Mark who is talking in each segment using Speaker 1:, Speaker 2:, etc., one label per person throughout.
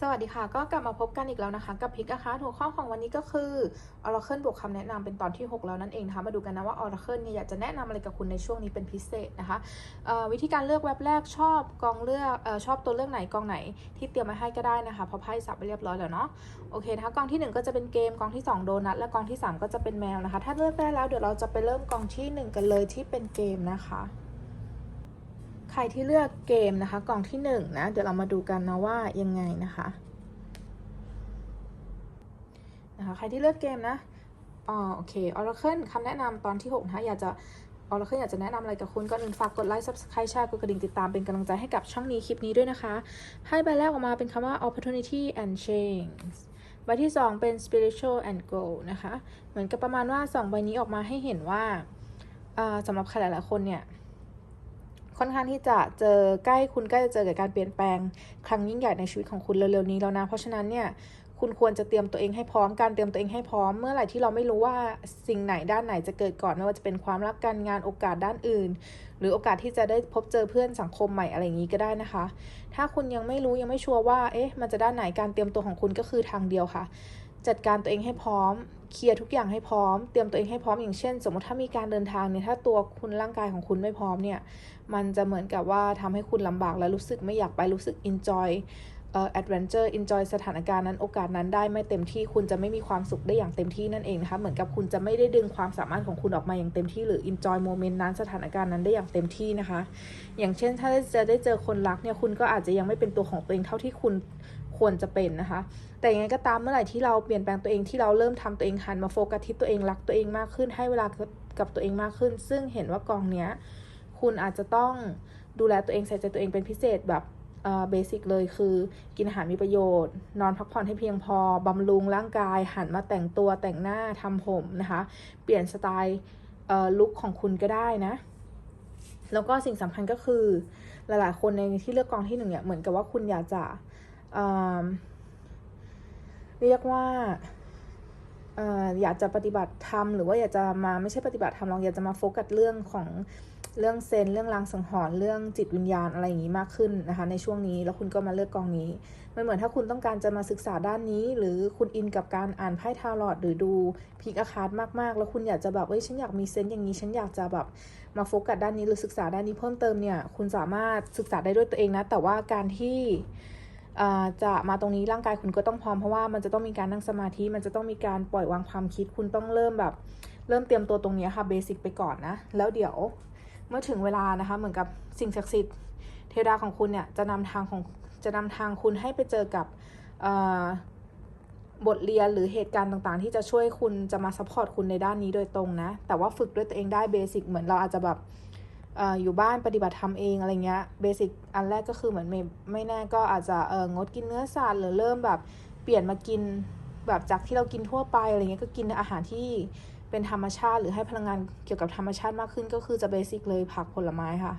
Speaker 1: สวัสดีค่ะ ก็กลับมาพบกันอีกแล้วนะคะ กับพิกนะคะหัวข้อของวันนี้ก็คือ Oracle บวกคำแนะนำเป็นตอนที่ 6 แล้วนั่นเองนะคะมาดูกันนะว่า Oracle เนี่ยอยากจะแนะนำอะไรกับคุณในช่วงนี้เป็นพิเศษนะคะวิธีการเลือกเว็บแรกชอบกองเลือกอชอบตัวเลือกไหนกองไหนที่เตรียมมาให้ก็ได้นะคะพราะไพ่สับไปเรียบร้อยแล้วเนาะโอเคนะคะกองทีหนึ่1 ก็จะเป็นเกมกองที่ 2 โดนัทและกองที่ 3 ก็จะเป็นแมวนะคะ ถ้าเลือกได้แล้วเดี๋ยวเราจะไปเริ่มกองทีหนึ่1 กันเลยที่เป็นเกมนะคะ ใครที่เลือกเกมนะคะกล่องที่หนึ่งนะเดี๋ยวเรามาดูกันนะว่ายังไงนะคะนะคะใครที่เลือกเกมนะอ๋อโอเค Oracle คำแนะนำตอนที่6นะคะอยากจะ Oracle อยากจะแนะนำอะไรกับคุณก่อนอื่นฝากกดไลค์ Subscribe แชร์กดกระดิ่งติดตามเป็นกำลังใจให้กับช่องนี้คลิปนี้ด้วยนะคะไพ่ใบแรกออกมาเป็นคำว่า opportunity and change ใบที่ 2 เป็น spiritual and goal นะคะ เหมือนกับประมาณว่า 2 ใบนี้ออกมาให้เห็นว่าสำหรับใครหลายๆคนเนี่ย ค่อนข้างที่จะเจอใกล้คุณใกล้จะเจอกับการเปลี่ยนแปลงครั้งยิ่งใหญ่ในชีวิตของคุณเร็วๆนี้แล้วนะ เพราะฉะนั้นเนี่ยคุณควรจะเตรียมตัวเองให้พร้อมการเตรียมตัวเองให้พร้อมเมื่อไหร่ที่เราไม่รู้ว่าสิ่งไหนด้านไหนจะเกิดก่อนไม่ว่าจะเป็นความรักการงานโอกาสด้านอื่น หรือโอกาสที่จะได้พบเจอเพื่อนสังคมใหม่อะไรอย่างนี้ก็ได้นะคะ ถ้าคุณยังไม่รู้ยังไม่ชัวร์ว่าเอ๊ะมันจะด้านไหนการเตรียมตัวของคุณก็คือทางเดียวค่ะ จัดการตัวเองให้พร้อมเคลียร์ทุกอย่างให้พร้อม เตรียมตัวเองให้พร้อมอย่างเช่น สมมติถ้ามีการเดินทางเนี่ยถ้าตัวคุณร่างกายของคุณไม่พร้อมเนี่ย มันจะเหมือนกับว่าทำให้คุณลำบากและรู้สึกไม่อยากไปรู้สึก enjoy เอ่อ adventure enjoy สถานการณ์นั้นโอกาสนั้นได้ไม่เต็มที่คุณจะไม่มีความสุขได้อย่างเต็มที่นั่นเองนะคะเหมือนกับคุณจะไม่ได้ดึงความสามารถของคุณออกมาอย่างเต็มที่หรือ enjoy moment นั้นสถานการณ์นั้นได้อย่างเต็มที่นะคะ อย่างเช่นถ้าจะได้เจอคนรักเนี่ยคุณก็อาจจะยังไม่เป็นตัวของตัวเองเท่าที่คุณควรจะเป็นนะคะ แต่ยังไงก็ตามเมื่อไหร่ที่เราเปลี่ยนแปลงตัวเองที่เราเริ่มทำตัวเองหันมาโฟกัสที่ตัวเองรักตัวเองมากขึ้นให้เวลากับตัวเองมากขึ้น ซึ่งเห็นว่ากองเนี้ย คุณอาจจะต้องดูแลตัวเองใส่ใจตัวเองเป็นพิเศษแบบเบสิกเลยคือกินอาหารมีประโยชน์ นอนพักผ่อนให้เพียงพอบำรุงร่างกาย หันมาแต่งตัวแต่งหน้าทำผมนะคะ เปลี่ยนสไตล์ลุคของคุณก็ได้นะ แล้วก็สิ่งสำคัญก็คือหลายๆ คนในที่เลือกกองที่หนึ่งเนี่ยเหมือนกับว่าคุณอยากจะเรียกว่าอยากจะปฏิบัติธรรมหรือว่าอยากจะมาไม่ใช่ปฏิบัติธรรมหรอกอยากจะมาโฟกัสเรื่องของ เรื่องเซนเรื่องรางสังหรณ์เรื่องจิตวิญญาณอะไรอย่างนี้มากขึ้นนะคะ ในช่วงนี้แล้วคุณก็มาเลือกกองนี้มันเหมือนถ้าคุณต้องการจะมาศึกษาด้านนี้ หรือคุณอินกับการอ่านไพ่ทาร์ลอดหรือดูพิกอาคาร์ดมากๆ แล้วคุณอยากจะแบบเอ้ยฉันอยากมีเซนอย่างนี้ฉันอยากจะแบบมาโฟกัสด้านนี้หรือศึกษาด้านนี้เพิ่มเติมเนี่ยคุณสามารถศึกษาได้ด้วยตัวเองนะ แต่ว่าการที่จะมาตรงนี้ร่างกายคุณก็ต้องพร้อมเพราะว่ามันจะต้องมีการนั่งสมาธิมันจะต้องมีการปล่อยวางความคิดคุณต้องเริ่มแบบ เริ่มเตรียมตัวตรงนี้ค่ะเบสิกไปก่อนนะ แล้วเดี๋ยว เมื่อถึงเวลานะคะเหมือนกับสิ่งศักดิ์สิทธิ์เทวดาของคุณเนี่ยจะนำทางของจะนำทางคุณให้ไปเจอกับบทเรียนหรือเหตุการณ์ต่างๆ ที่จะช่วยคุณจะมาซัพพอร์ตคุณในด้านนี้โดยตรงนะ แต่ว่าฝึกด้วยตัวเองได้เบสิกเหมือนเราอาจจะแบบอยู่บ้านปฏิบัติธรรมเองอะไรเงี้ยเบสิกอันแรกก็คือเหมือนไม่ไม่แน่ก็อาจจะเอองดกินเนื้อสัตว์หรือเริ่มแบบเปลี่ยนมากินแบบจากที่เรากินทั่วไปอะไรเงี้ยก็กินอาหารที่ เป็นธรรมชาติ หรือให้พลังงานเกี่ยวกับธรรมชาติมากขึ้น ก็คือจะเบสิกเลยผักผลไม้ค่ะ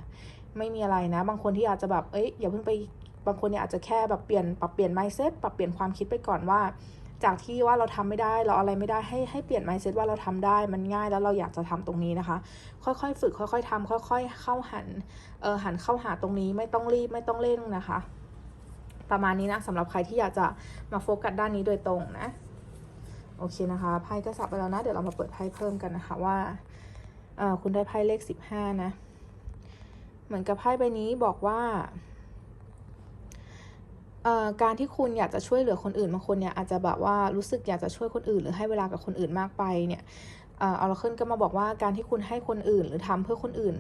Speaker 1: ไม่มีอะไรนะ บางคนที่อาจจะแบบเอ้ยอย่าเพิ่งไปบางคนเนี่ยอาจจะแค่แบบเปลี่ยนปรับเปลี่ยนไมซ์เซ็ตปรับเปลี่ยนความคิดไปก่อนว่า จากที่ว่าเราทำไม่ได้เราอะไรไม่ได้ให้ให้เปลี่ยน mindset ว่าเราทำได้มันง่ายแล้วเราอยากจะทำตรงนี้นะคะ ค่อยๆ ฝึกค่อย ๆทำค่อย ๆ เข้าหันเออหันเข้าหาตรงนี้ไม่ต้องรีบไม่ต้องเร่งนะคะ ประมาณนี้นะสำหรับใครที่อยากจะมาโฟกัสด้านนี้โดยตรงนะ โอเคนะคะไพ่ก็สับไปแล้วนะ เดี๋ยวเรามาเปิดไพ่เพิ่มกันนะคะว่าคุณได้ไพ่เลขสิบห้านะ เหมือนกับไพ่ใบนี้บอกว่าการที่คุณอยากจะช่วยเหลือคนอื่นบางคนเนี่ยอาจจะแบบว่ารู้สึกอยากจะช่วยคนอื่น หรือให้เวลากับคนอื่นมากไปเนี่ย เอาเราขึ้นก็มาบอกว่าการที่คุณให้คนอื่นหรือทำเพื่อคนอื่น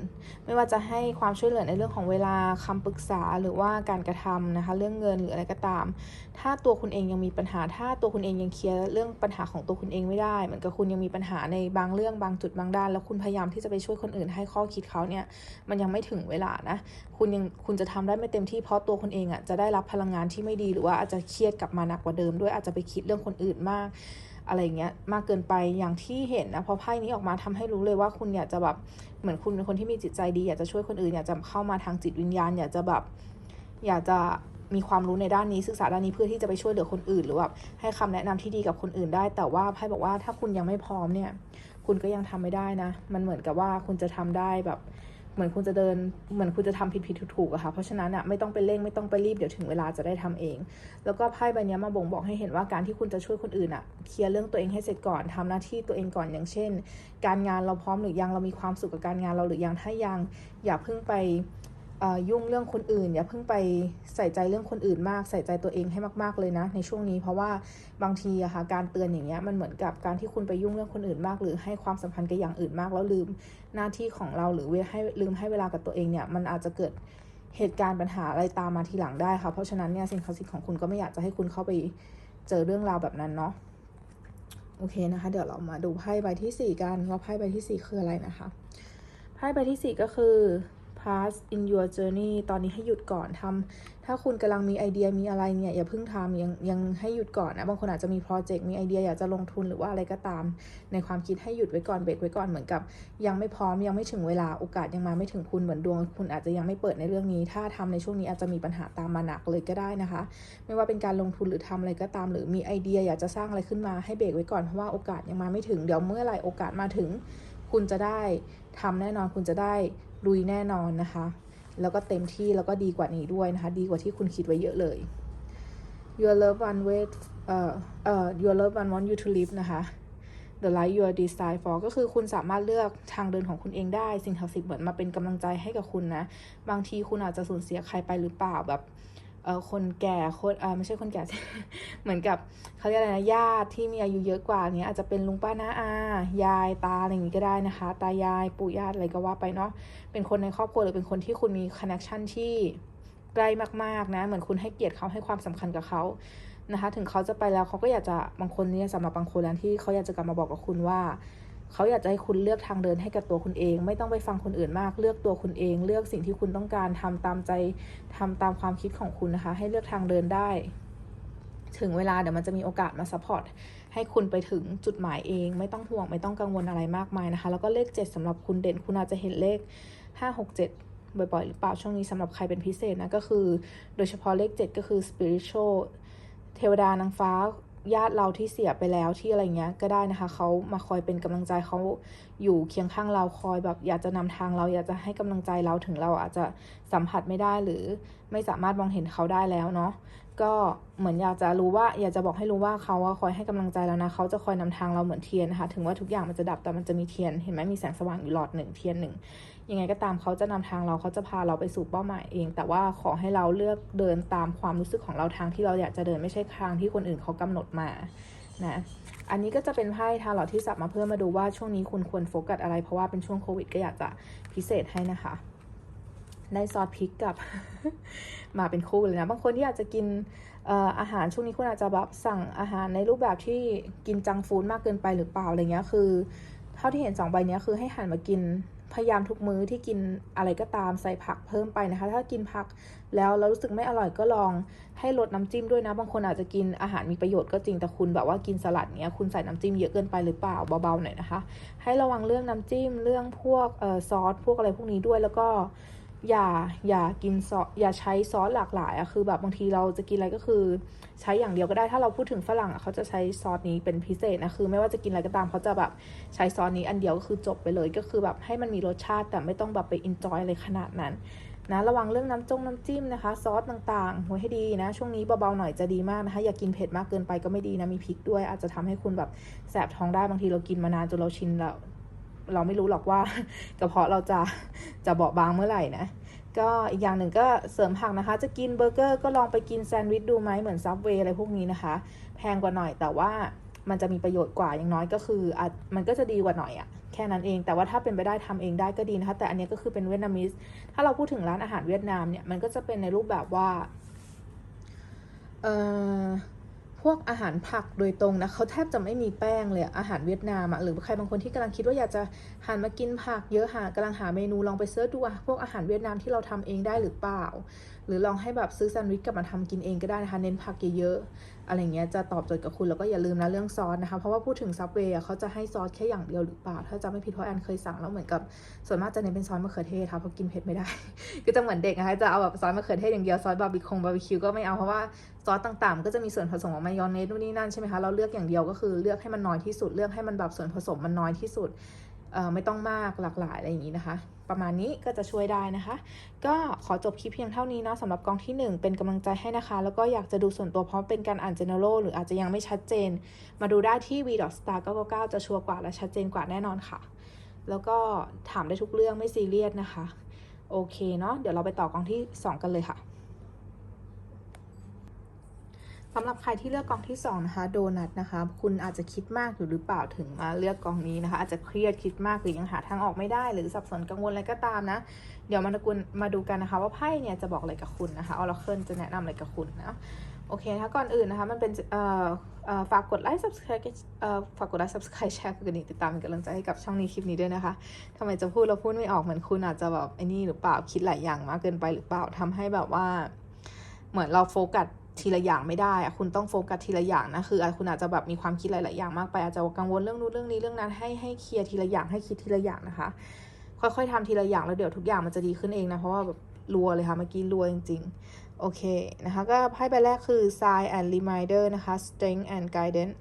Speaker 1: ไม่ว่าจะให้ความช่วยเหลือในเรื่องของเวลาคำปรึกษาหรือว่าการกระทำนะคะ เรื่องเงินหรืออะไรก็ตาม ถ้าตัวคุณเองยังมีปัญหา ถ้าตัวคุณเองยังเคลียร์เรื่องปัญหาของตัวคุณเองไม่ได้เหมือนกับคุณยังมีปัญหาในบางเรื่องบางจุดบางด้าน แล้วคุณพยายามที่จะไปช่วยคนอื่น ให้ข้อคิดเขาเนี่ยมันยังไม่ถึงเวลานะคุณยังคุณจะทำได้ไม่เต็มที่เพราะตัวคนเองอะ่ะจะได้รับพลังงานที่ไม่ดีหรือว่าอาจจะเครียดกลับมาหนักกว่าเดิมด้วยอาจจะไปคิดเรื่องคนอื่นมาก อะไรเงี้ยมากเกินไปอย่างที่เห็นนะพอไพ่นี้ออกมาทำให้รู้เลยว่าคุณอยากจะแบบเหมือนคุณเป็นคนที่มีจิตใจดีอยากจะช่วยคนอื่นอยากจะเข้ามาทางจิตวิญญาณ อยากจะแบบอยากจะมีความรู้ในด้านนี้ศึกษาด้านนี้เพื่อที่จะไปช่วยเหลือคนอื่น หรือแบบให้คำแนะนำที่ดีกับคนอื่นได้ แต่ว่าไพ่บอกว่าถ้าคุณยังไม่พร้อมเนี่ย คุณก็ยังทำไม่ได้นะ มันเหมือนกับว่าคุณจะทำได้แบบ เหมือนคุณจะเดินเหมือนคุณจะทำผิดผิดถูกถูกๆอะค่ะเพราะฉะนั้นอะไม่ต้องไปเร่งไม่ต้องไปรีบเดี๋ยวถึงเวลาจะได้ทำเอง แล้วก็ไพ่ใบนี้มาบ่งบอกให้เห็นว่าการที่คุณจะช่วยคนอื่นอะเคลียร์เรื่องตัวเองให้เสร็จก่อนทำหน้าที่ตัวเองก่อนอย่างเช่น การงานเราพร้อมหรือยังเรามีความสุขกับการงานเราหรือยังถ้ายังอย่าเพิ่งไป ยุ่งเรื่องคนอื่น อย่าเพิ่งไปใส่ใจเรื่องคนอื่นมาก ใส่ใจตัวเองให้มาก ๆเลยนะ ในช่วงนี้เพราะว่าบางทีอะค่ะการเตือนอย่างเงี้ยมันเหมือนกับการที่คุณไปยุ่งเรื่องคนอื่นมาก หรือให้ความสัมพันธ์กับอย่างอื่นมาก แล้วลืมหน้าที่ของเราหรือให้ลืมให้เวลากับตัวเองเนี่ยมันอาจจะเกิดเหตุการณ์ปัญหาอะไรตามมาทีหลังได้ค่ะเพราะฉะนั้นเนี่ยสิ่งศักดิ์สิทธิ์ของคุณก็ไม่อยากจะให้คุณเข้าไปเจอเรื่องราวแบบนั้นเนาะโอเคนะคะ เดี๋ยวเรามาดูไพ่ใบที่4กันว่าไพ่ใบที่4คืออะไรนะคะไพ่ใบที่4ก็คือ pass in your journey ตอนนี้ให้หยุดก่อนทำถ้าคุณกำลังมีไอเดียมีอะไรเนี่ยอย่าเพิ่งทำยังยังให้หยุดก่อนนะบางคนอาจจะมีโปรเจกต์มีไอเดียอยากจะลงทุนหรือว่าอะไรก็ตาม ในความคิดให้หยุดไว้ก่อนเบรกไว้ก่อนเหมือนกับ ยังไม่พร้อมยังไม่ถึงเวลาโอกาสยังมาไม่ถึงคุณเหมือนดวงคุณอาจจะยังไม่เปิดในเรื่องนี้ ถ้าทำในช่วงนี้อาจจะมีปัญหาตามมาหนักเลยก็ได้นะคะ ไม่ว่าเป็นการลงทุนหรือทำอะไรก็ตาม หรือมีไอเดียอยากจะสร้างอะไรขึ้นมาให้เบรกไว้ก่อนเพราะว่าโอกาสยังมาไม่ถึงเดี๋ยวเมื่อไหร่โอกาสมาถึง คุณจะได้ทำแน่นอนคุณจะได้ ลุยแน่นอนนะคะ แล้วก็เต็มที่แล้วก็ดีกว่านี้ด้วยนะคะ ดีกว่าที่คุณคิดไว้เยอะเลย your loved one wait เอ่อเอ่อ your loved one want you to live นะคะ the life you are designed for ก็คือคุณสามารถเลือกทางเดินของคุณเองได้ สิ่งศักดิ์สิทธิ์เหมือนมาเป็นกำลังใจให้กับคุณนะ บางทีคุณอาจจะสูญเสียใครไปหรือเปล่าแบบ คนแก่คนเออไม่ใช่คนแก่ เหมือนกับเขาเรียกอะไรนะญาติที่มีอายุเยอะกว่านี้อาจจะเป็นลุงป้าน้าอา ยายตาอะไรอย่างนี้ก็ได้นะคะ ตายายปู่ญาติอะไรก็ว่าไปเนาะเป็นคนในครอบครัวหรือเป็นคนที่คุณมีคอนเนคชันที่ใกล้มากๆนะ เหมือนคุณให้เกียรติเขาให้ความสำคัญกับเขานะคะ ถึงเขาจะไปแล้วเขาก็อยากจะบางคนเนี่ยสำหรับบางคนแล้วที่เขาอยากจะกลับมาบอกกับคุณว่า เขาอยากจะให้คุณเลือกทางเดินให้กับตัวคุณเอง ไม่ต้องไปฟังคนอื่นมาก เลือกตัวคุณเอง เลือกสิ่งที่คุณต้องการทำตามใจทำตามความคิดของคุณนะคะ ให้เลือกทางเดินได้ ถึงเวลาเดี๋ยวมันจะมีโอกาสมาซัพพอร์ตให้คุณไปถึงจุดหมายเอง ไม่ต้องห่วงไม่ต้องกังวลอะไรมากมายนะคะ แล้วก็เลข 7สำหรับคุณเด่นคุณอาจจะเห็นเลข 5 6 7บ่อยๆหรือเปล่าช่วงนี้สำหรับใครเป็นพิเศษนะก็คือ โดยเฉพาะเลข 7 ก็คือ spiritual เทวดานางฟ้า ญาติเราที่เสียไปแล้วที่อะไรเงี้ยก็ได้นะคะเขามาคอยเป็นกำลังใจเขาอยู่เคียงข้างเราคอยแบบอยากจะนำทางเราอยากจะให้กำลังใจเราถึงเราอาจจะสัมผัสไม่ได้หรือไม่สามารถมองเห็นเขาได้แล้วเนาะก็เหมือนอยากจะรู้ว่า อยากจะบอกให้รู้ว่าเขาอะคอยให้กำลังใจเรานะเขาจะคอยนำทางเราเหมือนเทียนนะคะถึงว่าทุกอย่างมันจะดับแต่มันจะมีเทียนเห็นไหมมีแสงสว่างอยู่หลอดหนึ่งเทียนหนึ่ง ยังไงก็ตามเขาจะนำทางเราเขาจะพาเราไปสู่เป้าหมายเอง แต่ว่าขอให้เราเลือกเดินตามความรู้สึกของเราทางที่เราอยากจะเดินไม่ใช่ทางที่คนอื่นเขากำหนดมานะอันนี้ก็จะเป็นไพ่ทาร์ลอตที่สับมาเพื่อมาดูว่าช่วงนี้คุณควรโฟกัสอะไร เพราะว่าเป็นช่วงโควิดก็อยากจะพิเศษให้นะคะ ได้ซอสพริกกับ มาเป็นคู่เลยนะ บางคนที่อาจจะกินอาหารช่วงนี้คุณอาจจะแบบสั่งอาหารในรูปแบบที่กินจังฟู้ดมากเกินไปหรือเปล่าอะไรเงี้ยคือ เท่าที่เห็นสองใบนี้คือให้หันมากิน พยายามทุกมื้อที่กินอะไรก็ตามใส่ผักเพิ่มไปนะคะ ถ้ากินผักแล้วเรารู้สึกไม่อร่อยก็ลองให้ลดน้ำจิ้มด้วยนะ บางคนอาจจะกินอาหารมีประโยชน์ก็จริงแต่คุณแบบว่ากินสลัดเนี้ยคุณใส่น้ำจิ้มเยอะเกินไปหรือเปล่าเบาๆหน่อยนะคะ ให้ระวังเรื่องน้ำจิ้มเรื่องพวกเอ่อซอสพวกอะไรพวกนี้ด้วยแล้วก็ อย่าอย่ากินซอสอย่าใช้ซอสหลากหลายอะคือแบบบางทีเราจะกินอะไรก็คือ ใช้อย่างเดียวก็ได้ถ้าเราพูดถึงฝรั่งอะเขาจะใช้ซอสนี้เป็นพิเศษนะคือไม่ว่าจะกินอะไรก็ตามเขาจะแบบใช้ซอสนี้อันเดียวก็คือจบไปเลยก็คือแบบให้มันมีรสชาติแต่ไม่ต้องแบบไปอินจอยอะไรขนาดนั้นนะระวังเรื่องน้ำจงน้ำจิ้มนะคะ ซอสต่างๆไว้ให้ดีนะ ช่วงนี้เบาๆหน่อยจะดีมากนะคะ อย่ากินเผ็ดมากเกินไปก็ไม่ดีนะมีพริกด้วย อาจจะทำให้คุณแบบแสบท้องได้บางทีเรากินมานานจนเราชินแล้ว เราไม่รู้หรอกว่ากระเพาะเราจะจะเบาบางเมื่อไหร่นะก็อีกอย่างหนึ่งก็เสริมผักนะคะ จะกินเบอร์เกอร์ก็ลองไปกินแซนด์วิชดูไหมเหมือนซับเวย์อะไรพวกนี้นะคะ แพงกว่าหน่อยแต่ว่ามันจะมีประโยชน์กว่าอย่างน้อยก็คืออาจมันก็จะดีกว่าหน่อยอะแค่นั้นเอง แต่ว่าถ้าเป็นไปได้ทำเองได้ก็ดีนะคะ แต่อันนี้ก็คือเป็นเวียดนามิสถ้าเราพูดถึงร้านอาหารเวียดนามเนี่ยมันก็จะเป็นในรูปแบบว่าเอ่อ วกอาหารผักโดยตรงนะเขาแทบจะไม่มีแป้งเลยอาหารเวียดนามอะหรือใครบางคนที่กำลังคิดว่าอยากจะหันมากินผักเยอะหากำลังหาเมนูลองไปเสิร์ชดูอะพวกอาหารเวียดนามที่เราทำเองได้หรือเปล่า หรือลองให้แบบซื้อแซนด์วิชกลับมาทำกินเองก็ได้นะคะ เน้นผักเยอะๆอะไรเงี้ยจะตอบโจทย์กับคุณแล้วก็อย่าลืมนะเรื่องซอสนะคะ เพราะว่าพูดถึงซับเวย์เขาจะให้ซอสแค่อย่างเดียวหรือเปล่า ถ้าจำไม่ผิดเพราะแอนเคยสั่งแล้วเหมือนกับส่วนมากจะเน้นเป็นซอสมะเขือเทศค่ะเพราะกินเผ็ดไม่ได้ ก็จะเหมือนเด็กนะคะจะเอาแบบซอสมะเขือเทศอย่างเดียวซอสบาร์บีคงบาร์บีคิวก็ไม่เอาเพราะว่าซอสต่างๆ ก็จะมีส่วนผสมของมายองเนสนู่นนี่นั่นใช่ไหมคะเราเลือกอย่างเดียวก็คือเลือกให้มันน้อยที่สุดเลือกให้มันแบบส่วนผสมมันน้อยที่สุดเอ่อไม่ต้องมากหลากหลายอะไรอย่างนี้นะคะ ประมาณนี้ก็จะช่วยได้นะคะ ก็ขอจบคลิปเพียงเท่านี้เนาะสำหรับกองที่ 1 เป็นกำลังใจให้นะคะ แล้วก็อยากจะดูส่วนตัวเพราะเป็นการอ่าน general หรืออาจจะยังไม่ชัดเจน มาดูได้ที่ v star 999จะชัวร์กว่าและชัดเจนกว่าแน่นอนค่ะ แล้วก็ถามได้ทุกเรื่องไม่ซีเรียสนะคะ โอเคเนาะเดี๋ยวเราไปต่อกองที่ 2 กันเลยค่ะ สำหรับใครที่เลือกกองที่2นะคะโดนัทนะคะ คุณอาจจะคิดมากอยู่หรือเปล่าถึงมาเลือกกองนี้นะคะ อาจจะเครียดคิดมากหรือยังหาทางออกไม่ได้ หรือสับสนกังวลอะไรก็ตามนะ เดี๋ยวมาดูกันมาดูกันนะคะ ว่าไพ่เนี่ยจะบอกอะไรกับคุณนะคะออร์เคิลจะแนะนำอะไรกับคุณนะโอเคถ้าก่อนอื่นนะคะ มันเป็นฝากกดไลค์ subscribe ฝากกดไลค์ subscribe แชร์กดกระดิ่งติดตามเป็นกำลังใจให้กับช่องนี้คลิปนี้ด้วยนะคะทำไมจะพูดแล้วพูดไม่ออกเหมือนคุณอาจจะแบบไอ้นี่หรือเปล่าคิดหลายอย่างมากเกินไปหรือเปล่าทำให้แบบว่า เหมือนเราโฟกัส ทีละอย่างไม่ได้อะคุณต้องโฟกัสทีละอย่างนะคือคุณอาจจะแบบมีความคิดหลาย ๆ อย่างมากไปอาจจะกังวลเรื่องนู้นเรื่องนี้เรื่องนั้นให้ให้เคลียร์ทีละอย่างให้คิดทีละอย่างนะคะ ค่อย ๆทำทีละอย่างแล้วเดี๋ยวทุกอย่างมันจะดีขึ้นเองนะเพราะว่าแบบรัวเลยค่ะเมื่อกี้รัวจริง ๆ โอเคนะคะ ก็ไพ่ใบแรกคือ sign and reminder นะคะ strength and guidance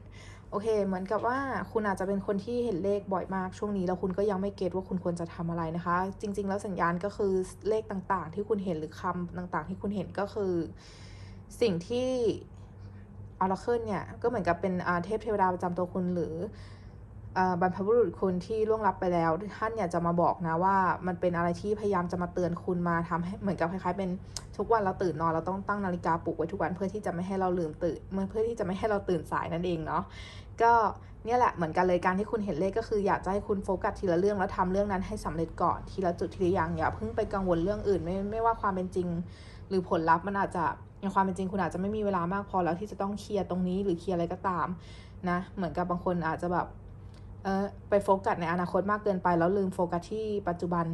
Speaker 1: โอเค เหมือนกับว่าคุณอาจจะเป็นคนที่เห็นเลขบ่อยมากช่วงนี้แล้วคุณก็ยังไม่เก็ตว่าคุณควรจะทำอะไรนะคะ จริง ๆ แล้วสัญญาณก็คือเลขต่างๆ ที่คุณเห็นหรือคำต่างๆ ที่คุณเห็นก็คือ สิ่งที่ออร์เคิลเนี่ย ก็เหมือนกับเป็นเทพเทวดาประจำตัวคุณหรือบรรพบุรุษคุณที่ล่วงลับไปแล้ว ท่านอยากจะมาบอกนะว่ามันเป็นอะไรที่พยายามจะมาเตือนคุณมาทำให้เหมือนกับคล้ายๆ เป็นทุกวันเราตื่นนอนเราต้องตั้งนาฬิกาปลุกไว้ทุกวันเพื่อที่จะไม่ให้เราลืมตื่นเพื่อที่จะไม่ให้เราตื่นสายนั่นเองเนาะก็เนี่ยแหละเหมือนกันเลยการที่คุณเห็นเลขก็คืออยากจะให้คุณโฟกัสทีละเรื่องแล้วทำเรื่องนั้นให้สำเร็จก่อนทีละจุดทีละอย่างอย่าเพิ่งไปกังวลเรื่องอื่นไม่ไม่ว่าความเป็นจริง หรือผลลัพธ์มันอาจจะ ในความเป็นจริงคุณอาจจะไม่มีเวลามากพอแล้วที่จะต้องเคลียร์ตรงนี้หรือเคลียร์อะไรก็ตามนะเหมือนกับบางคนอาจจะแบบเออไปโฟกัสในอนาคตมากเกินไปแล้วลืมโฟกัสที่ปัจจุบัน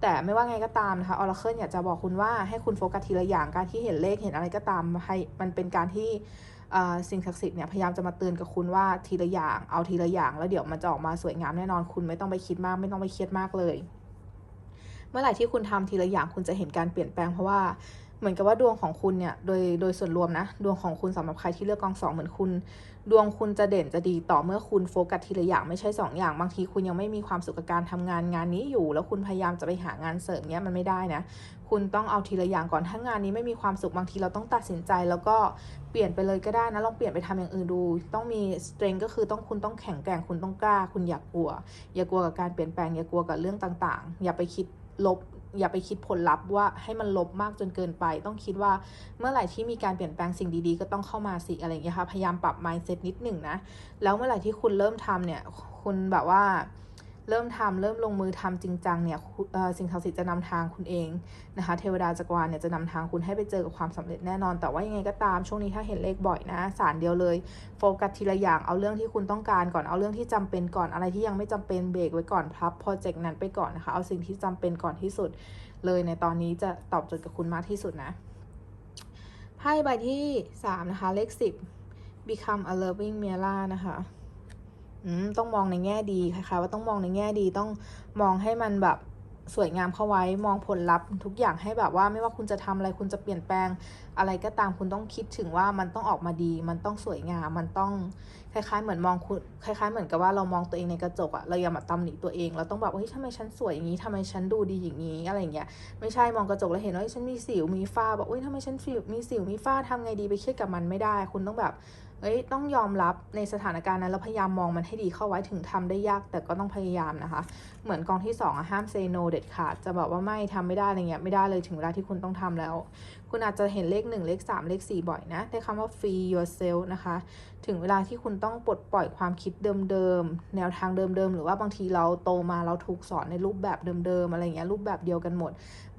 Speaker 1: แต่ไม่ว่าไงก็ตามนะคะออร์เคิลอยากจะบอกคุณว่าให้คุณโฟกัสทีละอย่างการที่เห็นเลขเห็นอะไรก็ตามให้มันเป็นการที่สิ่งศักดิ์สิทธิ์เนี่ยพยายามจะมาเตือนกับคุณว่าทีละอย่างเอาทีละอย่างแล้วเดี๋ยวมันจะออกมาสวยงามแน่นอนคุณไม่ต้องไปคิดมาก ไม่ต้องไปเครียดมากเลย เมื่อไหร่ที่คุณทำทีละอย่างคุณจะเห็นการเปลี่ยนแปลงเพราะว่า เหมือนกับว่าดวงของคุณเนี่ยโดยโดยส่วนรวมนะ ดวงของคุณสำหรับใครที่เลือกกองสองเหมือนคุณ ดวงคุณจะเด่นจะดีต่อเมื่อคุณโฟกัสทีละอย่างไม่ใช่2ออย่าง บางทีคุณยังไม่มีความสุขกับการทำงานงานนี้อยู่ แล้วคุณพยายามจะไปหางานเสริมเนี้ยมันไม่ได้นะ คุณต้องเอาทีละอย่างก่อนถ้างานนี้ไม่มีความสุขบางทีเราต้องตัดสินใจ แล้วก็เปลี่ยนไปเลยก็ได้นะลองเปลี่ยนไปทำอย่างอื่นดู ต้องมีสเตรงก็คือต้องคุณต้องแข็งแกร่งคุณต้องกล้า คุณอย่ากกลัว อย่ากลัวกับการเปลี่ยนแปลงอย่ากลัวกับเรื่องต่าง ๆ อย่าไปคิดลบ อย่าไปคิดผลลัพธ์ว่าให้มันลบมากจนเกินไป ต้องคิดว่าเมื่อไหร่ที่มีการเปลี่ยนแปลงสิ่งดีๆ ก็ต้องเข้ามาสิอะไรอย่างเงี้ยค่ะพยายามปรับ mindset นิดหนึ่งนะ แล้วเมื่อไหร่ที่คุณเริ่มทำเนี่ย คุณแบบว่า เริ่มทำเริ่มลงมือทำจริงจังเนี่ยสิ่งศักดิ์สิทธิ์จะนำทางคุณเองนะคะ เทวดาจักรวาลเนี่ยจะนำทางคุณให้ไปเจอกับความสำเร็จแน่นอน แต่ว่ายังไงก็ตามช่วงนี้ถ้าเห็นเลขบ่อยนะสารเดียวเลย โฟกัสทีละอย่างเอาเรื่องที่คุณต้องการก่อนเอาเรื่องที่จำเป็นก่อนอะไรที่ยังไม่จำเป็นเบรกไว้ก่อนพับโปรเจกต์นั้นไปก่อนนะคะ เอาสิ่งที่จำเป็นก่อนที่สุด เลยในตอนนี้จะตอบโจทย์กับคุณมากที่สุดนะไพ่ใบที่สามนะคะเลขสิบ become a loving mirror นะคะ ต้องมองในแง่ดีค่ะว่าต้องมองในแง่ดีต้องมองให้มันแบบสวยงามเข้าไว้มองผลลัพธ์ทุกอย่างให้แบบว่าไม่ว่าคุณจะทำอะไรคุณจะเปลี่ยนแปลงอะไรก็ตามคุณต้องคิดถึงว่ามันต้องออกมาดี มันต้องสวยงาม มันต้องคล้ายๆ เหมือนมองคุณคล้ายๆ เหมือนกับว่าเรามองตัวเองในกระจกอะเราอย่ามาตำหนิตัวเองเราต้องแบบว่าเฮ้ยทำไมฉันสวยอย่างนี้ทำไมฉันดูดีอย่างนี้อะไรอย่างเงี้ยไม่ใช่มองกระจกแล้วเห็นว่าฉันมีสิวมีฝ้าบอกเฮ้ยทำไมฉันมีสิวมีฝ้าทำไงดีไปเครียดกับมันไม่ได้ คุณต้องแบบ เอ้ยต้องยอมรับในสถานการณ์นั้นแล้วพยายามมองมันให้ดีเข้าไว้ถึงทำได้ยาก แต่ก็ต้องพยายามนะคะ เหมือนกองที่2อะห้ามเซโนเด็ดขาดจะบอกว่าไม่ทำไม่ได้อะไรเงี้ยไม่ได้เลยถึงเวลาที่คุณต้องทำแล้วคุณอาจจะเห็นเลข 1 เลข 3 เลข 4 บ่อยนะได้คำว่า free yourself นะคะ ถึงเวลาที่คุณต้องปลดปล่อยความคิดเดิมๆ แนวทางเดิมๆ หรือว่าบางทีเราโตมาเราถูกสอนในรูปแบบเดิมๆ อะไรเงี้ยรูปแบบเดียวกันหมด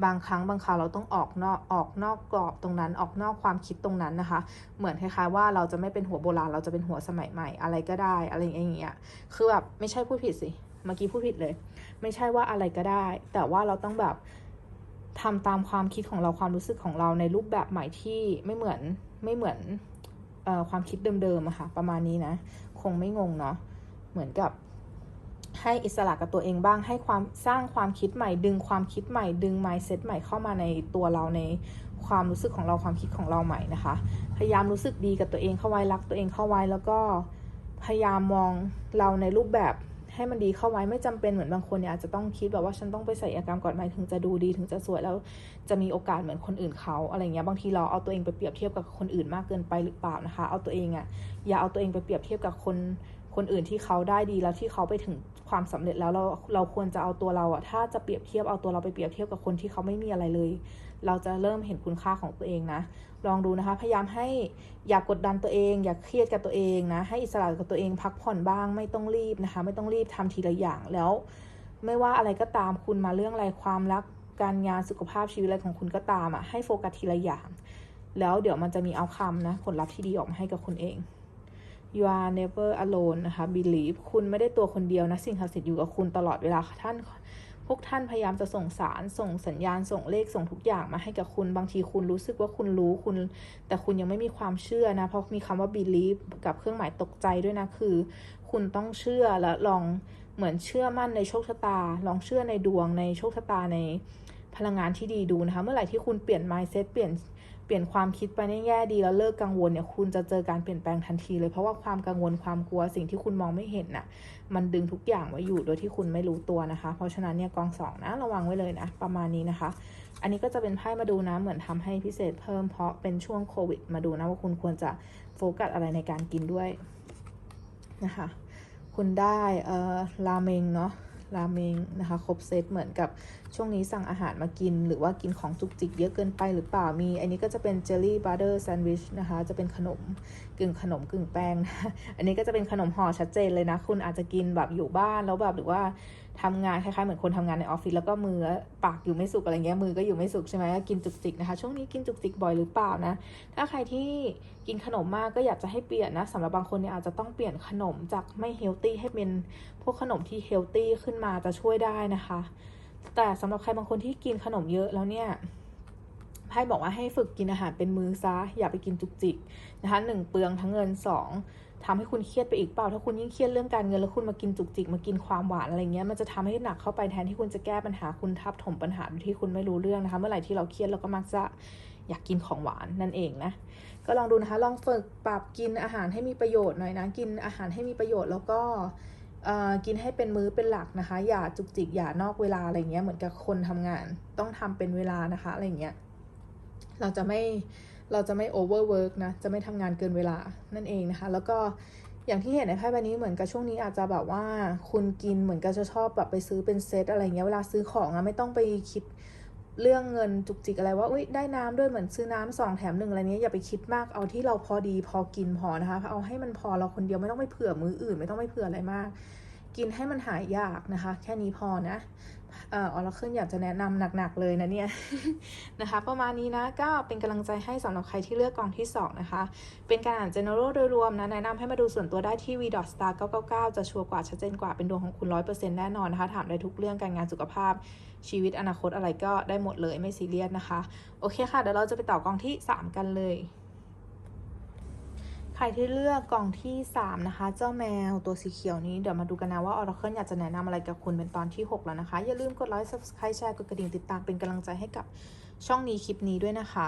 Speaker 1: บางครั้งบางคราวเราต้องออกนอกออกนอกกรอบตรงนั้นออกนอกความคิดตรงนั้นนะคะ เหมือนคล้ายๆว่าเราจะไม่เป็นหัวโบราณเราจะเป็นหัวสมัยใหม่อะไรก็ได้อะไรอย่างเงี้ยคือแบบไม่ใช่พูดผิดสิเมื่อกี้พูดผิดเลย ไม่ใช่ว่าอะไรก็ได้ แต่ว่าเราต้องแบบ ทำตามความคิดของเราความรู้สึกของเราในรูปแบบใหม่ที่ไม่เหมือนไม่เหมือนออความคิดเดิมๆอะค่ะ ประมาณนี้นะ คงไม่งงเนาะเหมือนกับให้อิสระกับตัวเองบ้างให้ความสร้างความคิดใหม่ ดึงความคิดใหม่ ดึง mindset ใหม่เข้ามาในตัวเราในความรู้สึกของเราความคิดของเราใหม่นะคะ พยายามรู้สึกดีกับตัวเองเข้าไว้รักตัวเองเข้าไว้แล้วก็พยายามมองเราในรูปแบบ ให้มันดีเข้าไว้ไม่จำเป็นเหมือนบางคนเนี่ยอาจจะต้องคิดแบบว่าฉันต้องไปใส่ยากรรมก่อนไหมถึงจะดูดีถึงจะสวยแล้วจะมีโอกาสเหมือนคนอื่นเขาอะไรเงี้ยบางทีเราเอาตัวเองไปเปรียบเทียบกับคนอื่นมากเกินไปหรือเปล่านะคะ เอาตัวเองอะอย่าเอาตัวเองไปเปรียบเทียบกับคนคนอื่นที่เขาได้ดีแล้วที่เขาไปถึงความสำเร็จแล้วเราเราควรจะเอาตัวเราอะถ้าจะเปรียบเทียบเอาตัวเราไปเปรียบเทียบกับคนที่เขาไม่มีอะไรเลย เราจะเริ่มเห็นคุณค่าของตัวเองนะ ลองดูนะคะ พยายามให้อย่ากกดดันตัวเอง อย่าเครียดกับตัวเองนะ ให้อิสระกับตัวเองพักผ่อนบ้าง ไม่ต้องรีบนะคะ ไม่ต้องรีบทำทีละอย่างแล้ว ไม่ว่าอะไรก็ตามคุณมาเรื่องอะไรความรักการงานสุขภาพชีวิตอะไรของคุณก็ตามอะให้โฟกัสทีละอย่าง แล้วเดี๋ยวมันจะมีเอาคำนะ ผลลัพธ์ที่ดีออกมาให้กับคุณเอง you are never alone นะคะ believe คุณไม่ได้ตัวคนเดียวนะ สิ่งศักดิ์สิทธิ์อยู่กับคุณตลอดเวลาท่าน พวกท่านพยายามจะส่งสาร ส่งสัญญาณ ส่งเลข ส่งทุกอย่างมาให้กับคุณ บางทีคุณรู้สึกว่าคุณรู้คุณ แต่คุณยังไม่มีความเชื่อนะ เพราะมีคำว่า believe กับเครื่องหมายตกใจด้วยนะ คือ คุณต้องเชื่อและลองเหมือนเชื่อมั่นในโชคชะตา ลองเชื่อในดวงในโชคชะตาในพลังงานที่ดีดูนะคะ เมื่อไหร่ที่คุณเปลี่ยน mindset เปลี่ยน เปลี่ยนความคิดไปในแง่ดีแล้วเลิกกังวลเนี่ยคุณจะเจอการเปลี่ยนแปลงทันทีเลยเพราะว่าความกังวลความกลัวสิ่งที่คุณมองไม่เห็นน่ะมันดึงทุกอย่างไว้อยู่โดยที่คุณไม่รู้ตัวนะคะ เพราะฉะนั้นเนี่ยกองสองนะระวังไว้เลยนะ ประมาณนี้นะคะ อันนี้ก็จะเป็นไพ่มาดูนะเหมือนทำให้พิเศษเพิ่มเพราะเป็นช่วงโควิด มาดูนะว่าคุณควรจะโฟกัสอะไรในการกินด้วยนะคะ คุณได้เอ่อราเมงเนาะ ราเมงนะคะ ครบเซตเหมือนกับช่วงนี้สั่งอาหารมากิน หรือว่ากินของจุกจิกเยอะเกินไปหรือเปล่ามี อันนี้ก็จะเป็นเจลลี่บัตเตอร์แซนด์วิชนะคะ จะเป็นขนมกึ่งขนมกึ่งแป้งนะอันนี้ก็จะเป็นขนมห่อชัดเจนเลยนะ คุณอาจจะกินแบบอยู่บ้านแล้วแบบหรือว่า ทำงานคล้ายๆเหมือนคนทำงานในออฟฟิศแล้วก็มือปากอยู่ไม่สุกอะไรเงี้ยมือก็อยู่ไม่สุกใช่ไหมก็กินจุกจิกนะคะช่วงนี้กินจุกจิกบ่อยหรือเปล่านะ ถ้าใครที่กินขนมมากก็อยากจะให้เปลี่ยนนะสำหรับบางคนเนี่ยอาจจะต้องเปลี่ยนขนมจากไม่เฮลตี้ให้เป็นพวกขนมที่เฮลตี้ขึ้นมาจะช่วยได้นะคะ แต่สำหรับใครบางคนที่กินขนมเยอะแล้วเนี่ยไพ่บอกว่าให้ฝึกกินอาหารเป็นมือซะอย่าไปกินจุกจิกนะคะหนึ่งเปลืองทั้งเงินสอง ทำให้คุณเครียดไปอีกเปล่า ถ้าคุณยิ่งเครียดเรื่องการเงินแล้วคุณมากินจุกจิกมากินความหวานอะไรเงี้ย มันจะทำให้หนักเข้าไปแทนที่คุณจะแก้ปัญหาคุณทับถมปัญหาโดยที่คุณไม่รู้เรื่องนะคะ เมื่อไหร่ที่เราเครียดเราก็มักจะอยากกินของหวานนั่นเองนะ ก็ลองดูนะคะ ลองฝึกปรับกินอาหารให้มีประโยชน์หน่อยนะ กินอาหารให้มีประโยชน์แล้วก็กินให้เป็นมื้อเป็นหลักนะคะ อย่าจุกจิกอย่านอกเวลาอะไรเงี้ย เหมือนกับคนทำงานต้องทำเป็นเวลานะคะอะไรเงี้ย เราจะไม่ เราจะไม่โอเวอร์เวิร์กนะ จะไม่ทำงานเกินเวลานั่นเองนะคะ แล้วก็อย่างที่เห็นในไพ่ใบนี้เหมือนกับช่วงนี้อาจจะแบบว่าคุณกินเหมือนกับจะชอบแบบไปซื้อเป็นเซตอะไรเงี้ยเวลาซื้อของอะไม่ต้องไปคิดเรื่องเงินจุกจิกอะไรว่าอุ้ยได้น้ำด้วยเหมือนซื้อน้ำสองแถมหนึ่งอะไรเนี้ยอย่าไปคิดมากเอาที่เราพอดีพอกินพอนะคะเอาให้มันพอเราคนเดียวไม่ต้องไปเผื่อมืออื่น ไม่ต้องไปเผื่ออะไรมาก กินให้มันหายยากนะคะ แค่นี้พอนะ เอ่อออร์เคิลอยากจะแนะนำหนักๆเลยนะเนี่ยนะคะ ประมาณนี้นะก็เป็นกำลังใจให้สำหรับใครที่เลือกกองที่ 2 นะคะ เป็นการอ่าน general โดยรวมนะ แนะนำให้มาดูส่วนตัวได้ที่ v star 999 จะชัวร์กว่าชัดเจนกว่าเป็นดวงของคุณ 100%แน่นอนนะคะ ถามได้ทุกเรื่องการงานสุขภาพชีวิตอนาคตอะไรก็ได้หมดเลยไม่ซีเรียสนะคะ โอเคค่ะ เดี๋ยวเราจะไปต่อกองที่ 3 กันเลย ครที่เลือกกล่องที่ 3 นะคะ เจ้าแมวตัวสีเขียวนี้เดี๋ยวมาดูกันนะว่าออร์เคิลอยากจะแนะนำอะไรกับคุณเป็นตอนที่ 6 แล้วนะคะ อย่าลืมกดไลค์ Subscribe แชร์กดกระดิ่งติดตามเป็นกำลังใจให้กับช่องนี้คลิปนี้ด้วยนะคะ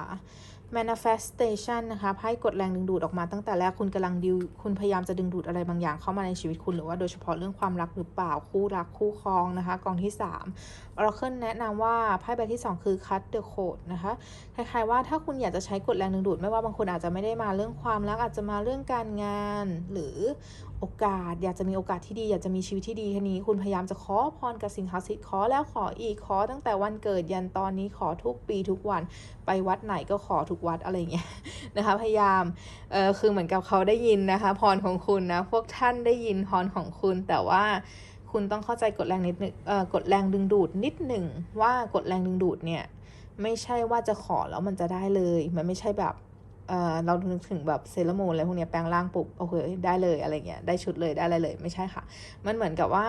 Speaker 1: manifestation นะคะไพ่กดแรงดึงดูดออกมาตั้งแต่แรกคุณกำลังดิวคุณพยายามจะดึงดูดอะไรบางอย่างเข้ามาในชีวิตคุณหรือว่าโดยเฉพาะเรื่องความรักหรือเปล่าคู่รักคู่ครองนะคะกองที่3 Oracle แนะนำว่าไพ่ใบที่ 2 คือ cut the code นะคะคล้ายๆว่าถ้าคุณอยากจะใช้กดแรงดึงดูด ไม่ว่าบางคนอาจจะไม่ได้มาเรื่องความรักอาจจะมาเรื่องการงาน หรือ โอกาส อยากจะมีโอกาสที่ดี อยากจะมีชีวิตที่ดีทีนี้ คุณพยายามจะขอพรกับสิ่งศักดิ์สิทธิ์ขอแล้วขออีกขอตั้งแต่วันเกิดยันตอนนี้ขอทุกปีทุกวันไปวัดไหนก็ขอทุกวัดอะไรเงี้ยนะคะพยายามเออคือเหมือนกับเขาได้ยินนะคะพรของคุณนะพวกท่านได้ยินพรของคุณแต่ว่าคุณต้องเข้าใจกฎแรงนิดนึงเอ่อกฎแรงดึงดูดนิดหนึ่งว่ากฎแรงดึงดูดเนี่ยไม่ใช่ว่าจะขอแล้วมันจะได้เลย มันไม่ใช่แบบ เออเรานึกถึงแบบเซรามูนอะไรพวกนี้แปลงร่างปุ๊บโอเคได้เลยอะไรเงี้ยได้ชุดเลยได้อะไรเลยไม่ใช่ค่ะ มันเหมือนกับว่า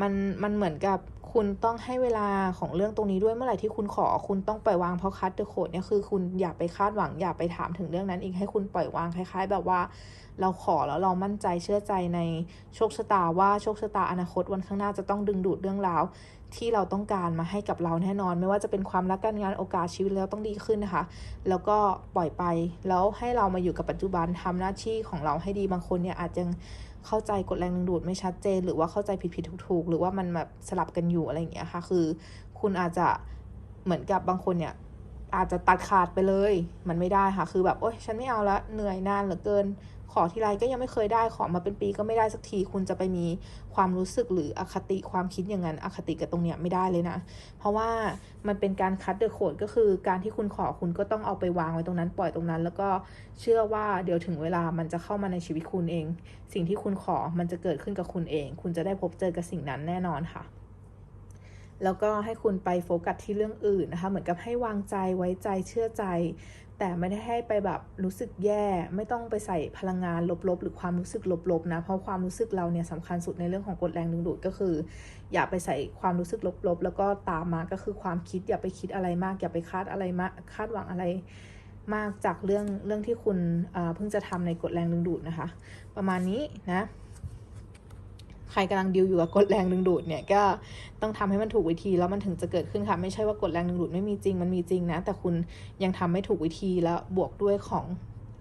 Speaker 1: มันมันเหมือนกับคุณต้องให้เวลาของเรื่องตรงนี้ด้วยเมื่อไหร่ที่คุณขอคุณต้องปล่อยวางเพราะคัดเดอะโคดเนี่ยคือคุณอย่าไปคาดหวังอย่าไปถามถึงเรื่องนั้นอีกให้คุณปล่อยวางคล้าย ๆ แบบว่าเราขอแล้วเรามั่นใจเชื่อใจในโชคชะตาว่าโชคชะตาอนาคตวันข้างหน้าจะต้องดึงดูดเรื่องราว ที่เราต้องการมาให้กับเราแน่นอน ไม่ว่าจะเป็นความรักการงานโอกาสชีวิตแล้วต้องดีขึ้นนะคะ แล้วก็ปล่อยไปแล้วให้เรามาอยู่กับปัจจุบันทำหน้าที่ของเราให้ดีบางคนเนี่ยอาจจะเข้าใจกฎแรงดึงดูดไม่ชัดเจน หรือว่าเข้าใจผิดผิดถูกถูกๆ หรือว่ามันแบบสลับกันอยู่อะไรอย่างเงี้ยค่ะ คือ คุณอาจจะเหมือนกับบางคนเนี่ยอาจจะตัดขาดไปเลย มันไม่ได้ค่ะ คือแบบโอ๊ยฉันไม่เอาละเหนื่อยนานเหลือเกิน ขอทีไรก็ยังไม่เคยได้ขอมาเป็นปีก็ไม่ได้สักที คุณจะไปมีความรู้สึกหรืออคติความคิดอย่างนั้นอคติกับตรงเนี้ยไม่ได้เลยนะ เพราะว่ามันเป็นการคัดเดอะโคดก็คือการที่คุณขอคุณก็ต้องเอาไปวางไว้ตรงนั้นปล่อยตรงนั้น แล้วก็เชื่อว่าเดี๋ยวถึงเวลามันจะเข้ามาในชีวิตคุณเอง สิ่งที่คุณขอมันจะเกิดขึ้นกับคุณเอง คุณจะได้พบเจอกับสิ่งนั้นแน่นอนค่ะแล้วก็ให้คุณไปโฟกัสที่เรื่องอื่นนะคะ เหมือนกับให้วางใจไว้ใจเชื่อใจ แต่ไม่ได้ให้ไปแบบรู้สึกแย่ ไม่ต้องไปใส่พลังงานลบๆ หรือความรู้สึกลบๆนะเพราะความรู้สึกเราเนี่ยสำคัญสุดในเรื่องของกฎแรงดึงดูดก็คือ อย่าไปใส่ความรู้สึกลบๆ แล้วก็ตามมาก็คือความคิดอย่าไปคิดอะไรมาก อย่าไปคาดอะไรมากคาดหวังอะไรมากจากเรื่องเรื่องที่คุณเอ่อเพิ่งจะทำในกฎแรงดึงดูดนะคะ ประมาณนี้นะ รกำลังดิวอยู่กับกฎแรงดึงดูดเนี่ยก็ต้องทำให้มันถูกวิธีแล้วมันถึงจะเกิดขึ้นค่ะ ไม่ใช่ว่ากฎแรงดึงดูดไม่มีจริงมันมีจริงนะ แต่คุณยังทำไม่ถูกวิธีแล้วบวกด้วยของ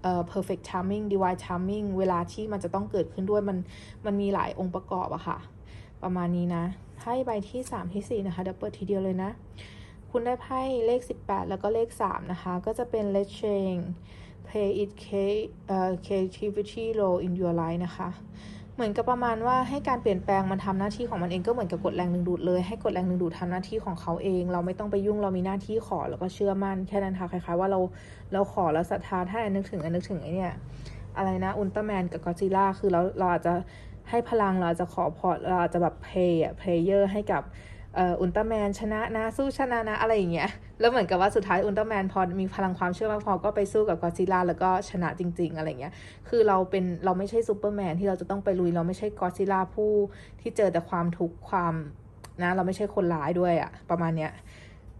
Speaker 1: เอ่อ perfect timing divine timing เวลาที่มันจะต้องเกิดขึ้นด้วยมันมันมีหลายองค์ประกอบอะค่ะ ประมาณนี้นะไพ่ใบที่ 3 ที่ 4 นะคะเดี๋ยวเปิดทีเดียวเลยนะ คุณได้ไพ่เลข 18 แล้วก็เลข 3 นะคะ ก็จะเป็น let's change play it creativity role in your life นะคะ เหมือนกับประมาณว่าให้การเปลี่ยนแปลงมันทำหน้าที่ของมันเองก็เหมือนกับกฎแรงดึงดูดเลย ให้กฎแรงดึงดูดทำหน้าที่ของเขาเอง เราไม่ต้องไปยุ่งเรามีหน้าที่ขอแล้วก็เชื่อมั่นแค่นั้นค่ะคล้ายๆว่าเราเราขอแล้วศรัทธาถ้าอันนึกถึงอันนึกถึงไอเนี่ยอะไรนะอุลตร้าแมนกับก็อดซิล่าคือเราเราอาจจะให้พลังเราจะขอพรเราอาจจะแบบเพย์อะเพลเยอร์ให้กับอุลตร้าแมนชนะนะสู้ชนะนะอะไรอย่างเงี้ย แล้วเหมือนกับว่าสุดท้ายอุลตร้าแมนพอมีพลังความเชื่อมากพอก็ไปสู้กับกอซิล่าแล้วก็ชนะจริง ๆ อะไรเงี้ย คือเราเป็นเราไม่ใช่ซูเปอร์แมนที่เราจะต้องไปลุย เราไม่ใช่กอซิล่าผู้ที่เจอแต่ความทุกข์ความนะ เราไม่ใช่คนร้ายด้วยอะประมาณเนี้ย